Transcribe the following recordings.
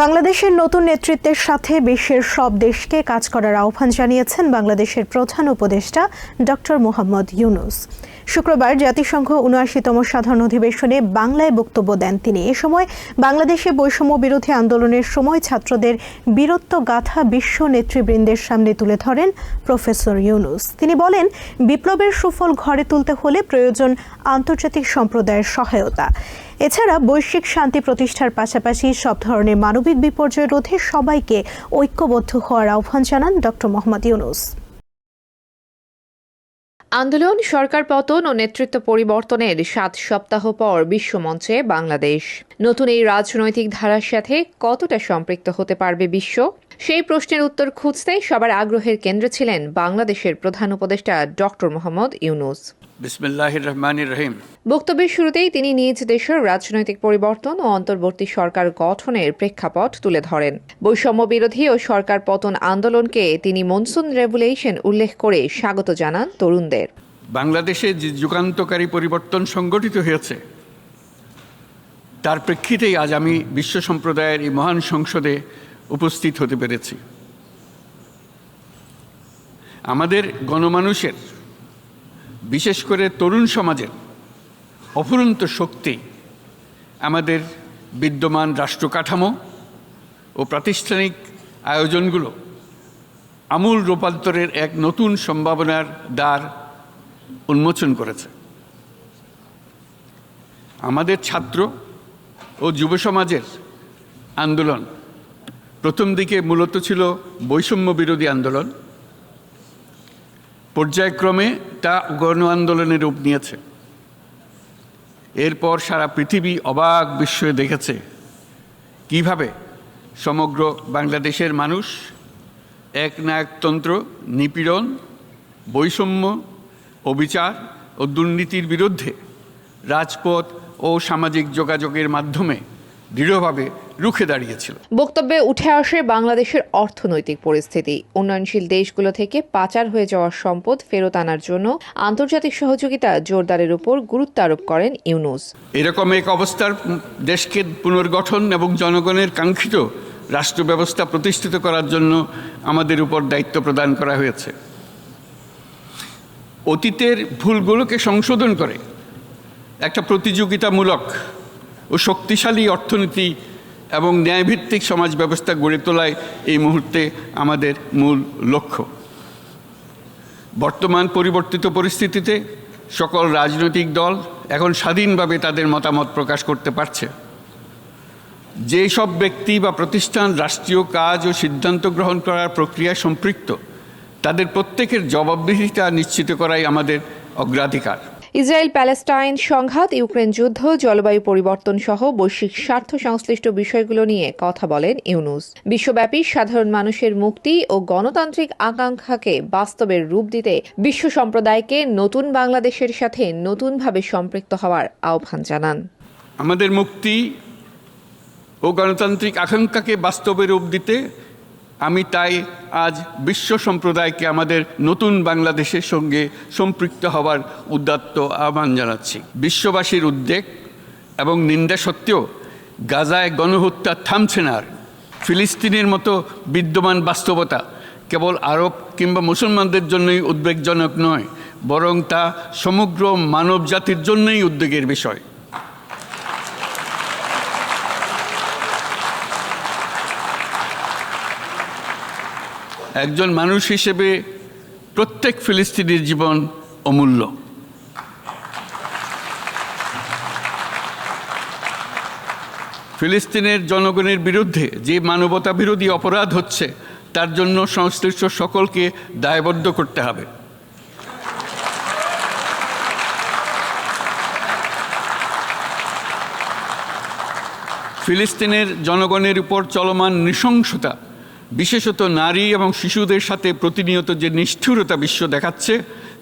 বাংলাদেশের নতুন নেতৃত্বের সাথে বিশ্বের সব দেশকে কাজ করার আহ্বান জানিয়েছেন বাংলাদেশের প্রধান উপদেষ্টা ডক্টর মোহাম্মদ ইউনুস। শুক্রবার জাতিসংঘ উনআশিতম সাধারণ অধিবেশনে বাংলায় বক্তব্য দেন তিনি। এ সময় বাংলাদেশে বৈষম্য বিরোধী আন্দোলনের সময় ছাত্রদের বীরত্ব গাথা বিশ্ব নেতৃবৃন্দের সামনে তুলে ধরেন প্রফেসর ইউনুস। তিনি বলেন, বিপ্লবের সুফল ঘরে তুলতে হলে প্রয়োজন আন্তর্জাতিক সম্প্রদায়ের সহায়তা। এছাড়া বৈশ্বিক শান্তি প্রতিষ্ঠার পাশাপাশি সব ধরনের মানবিক বিপর্যয় রোধে সবাইকে ঐক্যবদ্ধ হওয়ার আহ্বান জানান ডক্টর মোহাম্মদ ইউনুস। আন্দোলন, সরকার পতন ও নেতৃত্ব পরিবর্তনের সাত সপ্তাহ পর বিশ্বমঞ্চে বাংলাদেশ। নতুন এই রাজনৈতিক ধারার সাথে কতটা সম্পৃক্ত হতে পারবে বিশ্ব? সেই প্রশ্নের উত্তর খুঁজতেই সবার আগ্রহের কেন্দ্রে ছিলেন বাংলাদেশের প্রধান উপদেষ্টা ডক্টর মোহাম্মদ ইউনুস। রহিম। বক্তব্যের শুরুতেই তিনি নিজ দেশের রাজনৈতিক পরিবর্তন ও অন্তর্বর্তী সরকার গঠনের প্রেক্ষাপট তুলে ধরেন। বৈষম্য বিরোধী ও সরকার পতন আন্দোলনকে তিনি মনসুন রেভুলেশন উল্লেখ করে স্বাগত জানান তরুণদের। বাংলাদেশে যে যুগান্তকারী পরিবর্তন সংগঠিত হয়েছে তার প্রেক্ষিতেই আজ আমি বিশ্ব সম্প্রদায়ের এই মহান সংসদে উপস্থিত হতে পেরেছি। আমাদের গণমানুষের, বিশেষ করে তরুণ সমাজের অফুরন্ত শক্তি আমাদের বিদ্যমান রাষ্ট্র কাঠামো ও প্রাতিষ্ঠানিক আয়োজনগুলো আমূল রূপান্তরের এক নতুন সম্ভাবনার দ্বার উন্মোচন করেছে। আমাদের ছাত্র ও যুব সমাজের আন্দোলন প্রথম দিকে মূলত ছিল বৈষম্য বিরোধী আন্দোলন। পর্যায়ক্রমে তা গণ আন্দোলনের রূপ নিয়েছে। এরপর সারা পৃথিবী অবাক বিস্ময়ে দেখেছে কীভাবে সমগ্র বাংলাদেশের মানুষ এক একনায়কতন্ত্র নিপীড়ন, বৈষম্য, অবিচার ও দুর্নীতির বিরুদ্ধে রাজপথ ও সামাজিক যোগাযোগের মাধ্যমে দৃঢ়ভাবে রুখে দাঁড়িয়েছিল। বক্তব্যে উঠে আসে বাংলাদেশের অর্থনৈতিক পরিস্থিতি। উন্নয়নশীল দেশগুলো থেকে পাচার হয়ে যাওয়া সম্পদ ফেরত আনার জন্য আন্তর্জাতিক সহযোগিতা জোরদারের উপর গুরুত্ব আরোপ করেন ইউনুস। এরকম এক অবস্থার দেশকে পুনর্গঠন এবং জনগণের কাঙ্ক্ষিত রাষ্ট্র ব্যবস্থা প্রতিষ্ঠিত করার জন্য আমাদের উপর দায়িত্ব প্রদান করা হয়েছে। অতীতের ভুলগুলোকে সংশোধন করে একটা প্রতিযোগিতামূলক ও শক্তিশালী অর্থনীতি এবং ন্যায়ভিত্তিক সমাজ ব্যবস্থা গড়ে তোলায় এই মুহূর্তে আমাদের মূল লক্ষ্য। বর্তমান পরিবর্তিত পরিস্থিতিতে সকল রাজনৈতিক দল এখন স্বাধীনভাবে তাদের মতামত প্রকাশ করতে পারছে। যে সব ব্যক্তি বা প্রতিষ্ঠান রাষ্ট্রীয় কাজ ও সিদ্ধান্ত গ্রহণ করার প্রক্রিয়ায় সম্পৃক্ত, তাদের প্রত্যেকের জবাবদিহিতা নিশ্চিত করাই আমাদের অগ্রাধিকার। ইসরায়েল প্যালেস্টাইন সংঘাত, ইউক্রেন যুদ্ধ, জলবায়ু পরিবর্তন সহ বৈশ্বিক স্বার্থ সংশ্লিষ্ট বিষয়গুলো নিয়ে কথা বলেন ইউনুস। বিশ্বব্যাপী সাধারণ মানুষের মুক্তি ও গণতান্ত্রিক আকাঙ্ক্ষাকে বাস্তবের রূপ দিতে বিশ্ব সম্প্রদায়কে নতুন বাংলাদেশের সাথে নতুনভাবে সম্পৃক্ত হওয়ার আহ্বান জানান। আমাদের মুক্তি ও গণতান্ত্রিক আকাঙ্ক্ষাকে বাস্তবে রূপ দিতে আমি তাই আজ বিশ্ব সম্প্রদায়কে আমাদের নতুন বাংলাদেশের সঙ্গে সম্পৃক্ত হওয়ার উদ্যাত্ত আহ্বান জানাচ্ছি। বিশ্ববাসীর উদ্বেগ এবং নিন্দা সত্ত্বেও গাজায় গণহত্যা থামছে না আর। ফিলিস্তিনের মতো বিদ্যমান বাস্তবতা কেবল আরব কিংবা মুসলমানদের জন্যই উদ্বেগজনক নয়, বরং তা সমগ্র মানব জাতির জন্যই উদ্বেগের বিষয়। একজন মানুষ হিসেবে প্রত্যেক ফিলিস্তিনির জীবন অমূল্য। ফিলিস্তিনের জনগণের বিরুদ্ধে যে মানবতা বিরোধী অপরাধ হচ্ছে, তার জন্য সংশ্লিষ্ট সকলকে দায়বদ্ধ করতে হবে। ফিলিস্তিনের জনগণের উপর চলমান নৃশংসতা বিশেষত নারী এবং শিশুদের সাথে প্রতিনিয়ত যে নিষ্ঠুরতা বিশ্ব দেখাচ্ছে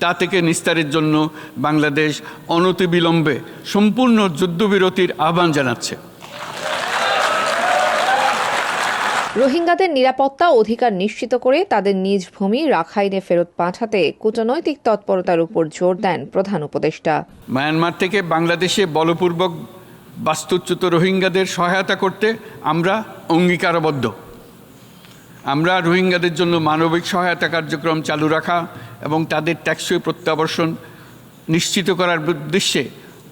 তা থেকে নিস্তারের জন্য বাংলাদেশ অনতিবিলম্বে সম্পূর্ণ যুদ্ধবিরতির আহ্বান জানাচ্ছে। রোহিঙ্গাদের নিরাপত্তা অধিকার নিশ্চিত করে তাদের নিজ ভূমি রাখাইনে ফেরত পাঠাতে কূটনৈতিক তৎপরতার উপর জোর দেন প্রধান উপদেষ্টা। মায়ানমার থেকে বাংলাদেশে বলপূর্বক বাস্তুচ্যুত রোহিঙ্গাদের সহায়তা করতে আমরা অঙ্গীকারবদ্ধ। আমরা রোহিঙ্গাদের জন্য মানবিক সহায়তা কার্যক্রম চালু রাখা এবং তাদের ট্যাক্সই প্রত্যাবর্ষণ নিশ্চিত করার উদ্দেশ্যে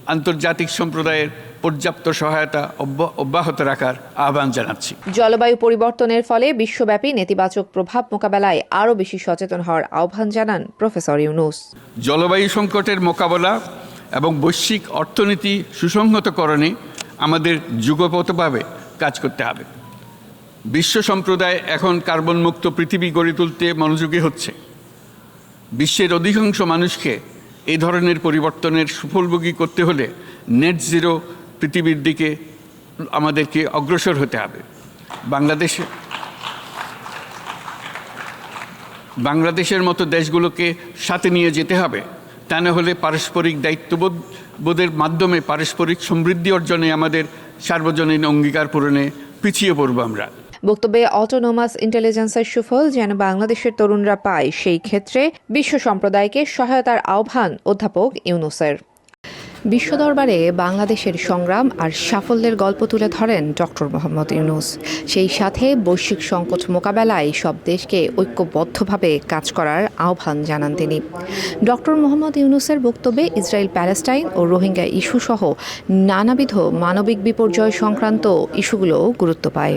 আন্তর্জাতিক সম্প্রদায়ের পর্যাপ্ত সহায়তা অব্য- অব্যাহত রাখার আহ্বান জানাচ্ছি। জলবায়ু পরিবর্তনের ফলে বিশ্বব্যাপী নেতিবাচক প্রভাব মোকাবেলায় আরও বেশি সচেতন হওয়ার আহ্বান জানান প্রফেসর ইউনুস। জলবায়ু সংকটের মোকাবেলা এবং বৈশ্বিক অর্থনীতি সুসংহতকরণে আমাদের যুগপথভাবে কাজ করতে হবে। বিশ্ব সম্প্রদায় এখন কার্বন মুক্ত পৃথিবী গড়ে তুলতে মনোযোগী হচ্ছে। বিশ্বের অধিকাংশ মানুষকে এই ধরনের পরিবর্তনের সুফলভোগী করতে হলে নেট জিরো পৃথিবীর দিকে আমাদেরকে অগ্রসর হতে হবে। বাংলাদেশে বাংলাদেশের মতো দেশগুলোকে সাথে নিয়ে যেতে হবে, তা না হলে পারস্পরিক দায়িত্ববোধ, বোধের মাধ্যমে পারস্পরিক সমৃদ্ধি অর্জনে আমাদের সার্বজনীন অঙ্গীকার পূরণে পিছিয়ে পড়ব আমরা। বক্তব্যে অটোনোমাস ইন্টেলিজেন্সের সুফল যেন বাংলাদেশের তরুণরা পায়, সেই ক্ষেত্রে বিশ্ব সম্প্রদায়কে সহায়তার আহ্বান অধ্যাপক ইউনুসের। বিশ্ব দরবারে বাংলাদেশের সংগ্রাম আর সাফল্যের গল্প তুলে ধরেন ডক্টর মোহাম্মদ ইউনুস। সেই সাথে বৈশ্বিক সংকট মোকাবেলায় সব দেশকে ঐক্যবদ্ধভাবে কাজ করার আহ্বান জানান তিনি। ডক্টর মোহাম্মদ ইউনুসের বক্তব্যে ইসরায়েল প্যালেস্টাইন ও রোহিঙ্গা ইস্যু সহ নানাবিধ মানবিক বিপর্যয় সংক্রান্ত ইস্যুগুলো গুরুত্ব পায়।